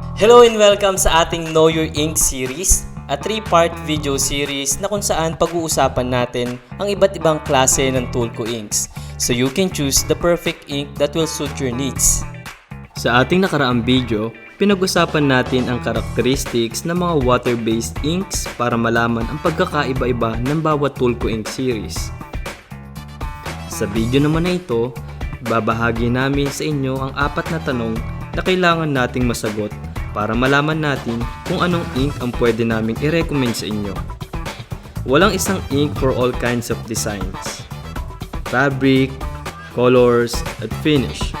Hello and welcome sa ating Know Your Ink series, a three-part video series na kung saan pag-uusapan natin ang iba't ibang klase ng Tulco inks so you can choose the perfect ink that will suit your needs. Sa ating nakaraang video, pinag-usapan natin ang characteristics ng mga water-based inks para malaman ang pagkakaiba-iba ng bawat Tulco ink series. Sa video naman na ito, babahagi namin sa inyo ang apat na tanong na kailangan nating masagot para malaman natin kung anong ink ang pwede naming i-recommend sa inyo. Walang isang ink for all kinds of designs. Fabric, colors, at finish.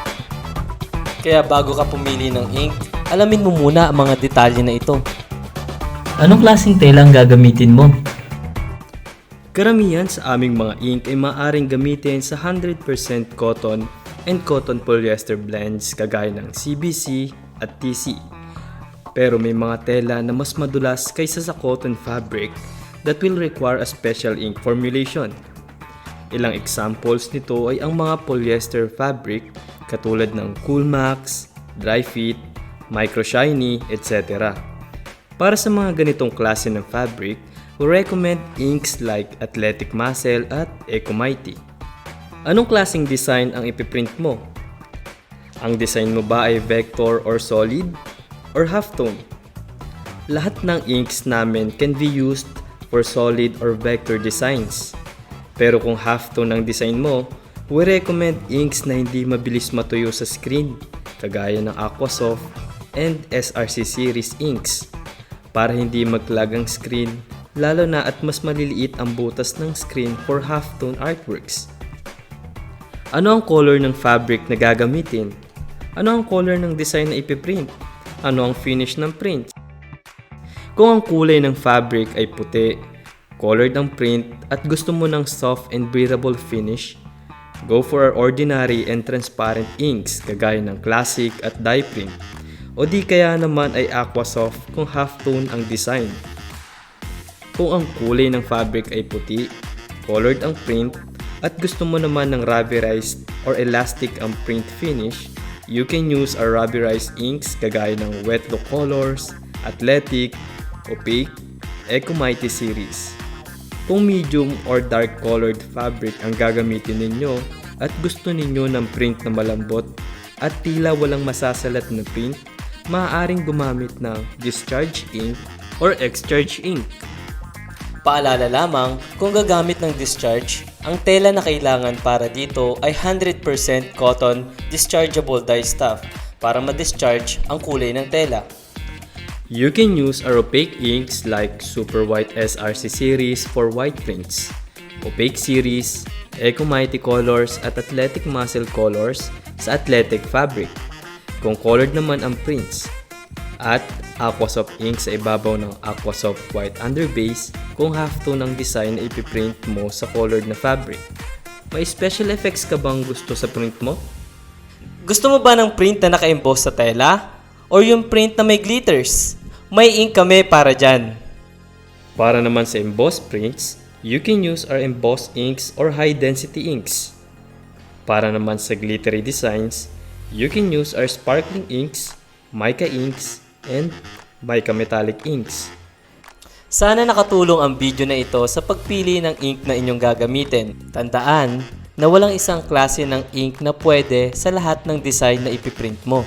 Kaya bago ka pumili ng ink, alamin mo muna ang mga detalye na ito. Anong klaseng tela ang gagamitin mo? Karamihan sa aming mga ink ay maaaring gamitin sa 100% cotton and cotton polyester blends kagaya ng CBC at TC. Pero may mga tela na mas madulas kaysa sa cotton fabric that will require a special ink formulation. Ilang examples nito ay ang mga polyester fabric katulad ng Coolmax, Dry Fit, Micro Shiny, etc. Para sa mga ganitong klase ng fabric, we recommend inks like Athletic Muscle at Eco Mighty. Anong klaseng design ang ipiprint mo? Ang design mo ba ay vector or solid? Or halftone? Lahat ng inks namin can be used for solid or vector designs. Pero kung halftone ang design mo, we recommend inks na hindi mabilis matuyo sa screen, kagaya ng Aquasoft and SRC series inks, para hindi maglag ang screen, lalo na at mas maliliit ang butas ng screen for halftone artworks. Ano ang color ng fabric na gagamitin? Ano ang color ng design na ipiprint? Ano ang finish ng print? Kung ang kulay ng fabric ay puti, colored ang print at gusto mo ng soft and breathable finish, go for our ordinary and transparent inks kagaya ng classic at dye print. O di kaya naman ay aquasoft kung halftone ang design. Kung ang kulay ng fabric ay puti, colored ang print, at gusto mo naman ng rubberized or elastic ang print finish, you can use our rubberized inks kagaya ng Wet Look Colors, Athletic, Opaque, Eco Mighty series. Kung medium or dark colored fabric ang gagamitin ninyo at gusto ninyo ng print na malambot at tila walang masasalat na print, maaaring gumamit ng discharge ink or X-Charge ink. Paalala lamang, kung gagamit ng discharge, ang tela na kailangan para dito ay 100% cotton dischargeable dye stuff para ma-discharge ang kulay ng tela. You can use opaque inks like Super White SRC series for white prints, Opaque series, Eco Mighty colors at Athletic Muscle colors sa athletic fabric, kung colored naman ang prints, at Aquasoft ink sa ibabaw ng Aquasoft white underbase kung halftone ang design na ipiprint mo sa colored na fabric. May special effects ka bang gusto sa print mo? Gusto mo ba ng print na naka-emboss sa tela? Or yung print na may glitters? May ink kami para dyan. Para naman sa embossed prints, you can use our embossed inks or high density inks. Para naman sa glittery designs, you can use our sparkling inks, mica inks, and mica metallic inks. Sana nakatulong ang video na ito sa pagpili ng ink na inyong gagamitin. Tandaan na walang isang klase ng ink na pwede sa lahat ng design na ipiprint mo.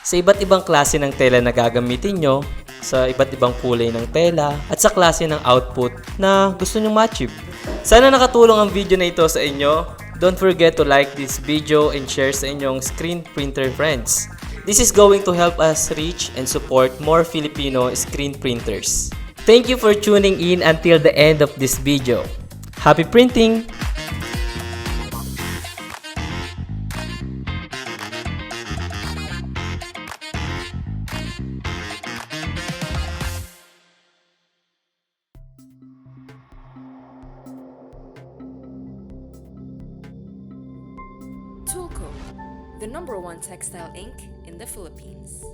Sa iba't ibang klase ng tela na gagamitin nyo, sa iba't ibang kulay ng tela, at sa klase ng output na gusto nyo ma-achieve. Sana nakatulong ang video na ito sa inyo. Don't forget to like this video and share sa inyong screen printer friends. This is going to help us reach and support more Filipino screen printers. Thank you for tuning in until the end of this video. Happy printing! The number one textile ink in the Philippines.